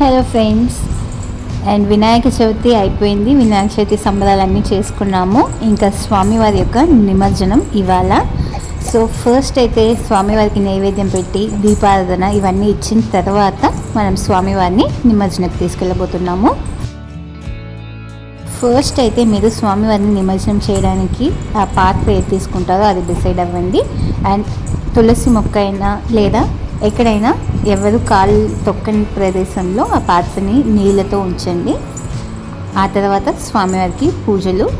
Hello friends and Vinayaka Chavithi అయిపోయింది. వినాయక చవితి సంబరాలన్నీ చేసుకున్నాము. ఇంకా స్వామివారి యొక్క నిమజ్జనం ఇవాళ. సో ఫస్ట్ అయితే స్వామివారికి నైవేద్యం పెట్టి దీపారాధన ఇవన్నీ ఇచ్చిన తర్వాత మనం స్వామివారిని నిమజ్జనకు తీసుకెళ్ళబోతున్నాము. ఫస్ట్ అయితే మీరు స్వామివారిని నిమజ్జనం చేయడానికి ఆ పాత్ర ఏది తీసుకుంటారో అది డిసైడ్ అవ్వండి. అండ్ తులసి మొక్క అయినా లేదా ఎక్కడైనా ఎవరు కాళ్ళు తొక్కని ప్రదేశంలో ఆ పాత్రని నీళ్ళతో ఉంచండి. ఆ తర్వాత స్వామివారికి పూజలు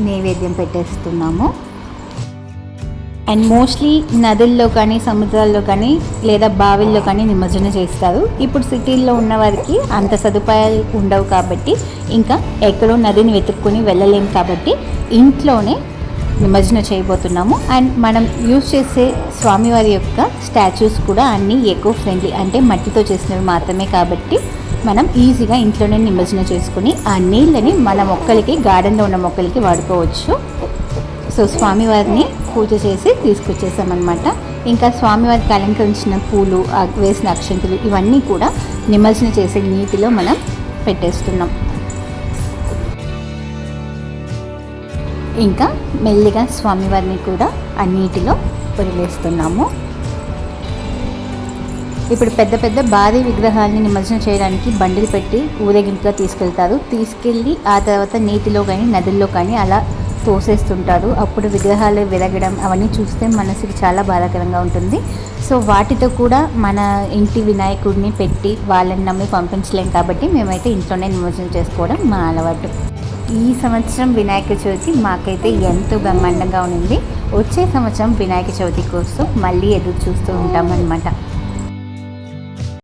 నైవేద్యం పెట్టేస్తున్నాము. అండ్ మోస్ట్లీ నదుల్లో కానీ సముద్రాల్లో కానీ లేదా బావిల్లో కానీ నిమజ్జనం చేస్తారు. ఇప్పుడు సిటీల్లో ఉన్న వారికి అంత సదుపాయాలు ఉండవు కాబట్టి ఇంకా ఎక్కడో నదిని వెతుక్కొని వెళ్ళలేము కాబట్టి ఇంట్లోనే నిమజ్జనం చేయబోతున్నాము. అండ్ మనం యూజ్ చేసే స్వామివారి యొక్క స్టాచ్యూస్ కూడా అన్నీ ఎకో ఫ్రెండ్లీ అంటే మట్టితో చేసినవి మాత్రమే కాబట్టి మనం ఈజీగా ఇంట్లోనే నిమజ్జనం చేసుకుని ఆ నీళ్ళని మన మొక్కలకి గార్డెన్లో ఉన్న మొక్కలకి వాడుకోవచ్చు. సో స్వామివారిని పూజ చేసి తీసుకొచ్చేసామన్నమాట. ఇంకా స్వామివారికి అలంకరించిన పూలు వేసిన అక్షంతులు ఇవన్నీ కూడా నిమజ్జనం చేసే నీటిలో మనం పెట్టేస్తున్నాం. ఇంకా మెల్లిగా స్వామివారిని కూడా ఆ నీటిలో వదిలేస్తున్నాము. ఇప్పుడు పెద్ద పెద్ద భారీ విగ్రహాలని నిమజ్జనం చేయడానికి బండిలు పెట్టి ఊరేగింపుగా తీసుకెళ్తారు. తీసుకెళ్ళి ఆ తర్వాత నీటిలో కానీ నదుల్లో కానీ అలా తోసేస్తుంటారు. అప్పుడు విగ్రహాలు విరగడం అవన్నీ చూస్తే మనసుకి చాలా బాధాకరంగా ఉంటుంది. సో వాటితో కూడా మన ఇంటి వినాయకుడిని పెట్టి వాళ్ళని నమ్మి పంపించలేం కాబట్టి మేమైతే ఇంట్లోనే నిమజ్జనం చేసుకోవడం మా అలవాటు. ఈ సంవత్సరం వినాయక చవితి మాకైతే ఎంతో బ్రహ్మాండంగా ఉంది వచ్చే సంవత్సరం వినాయక చవితి కోసం మళ్ళీ ఎదురు చూస్తూ ఉంటామన్నమాట.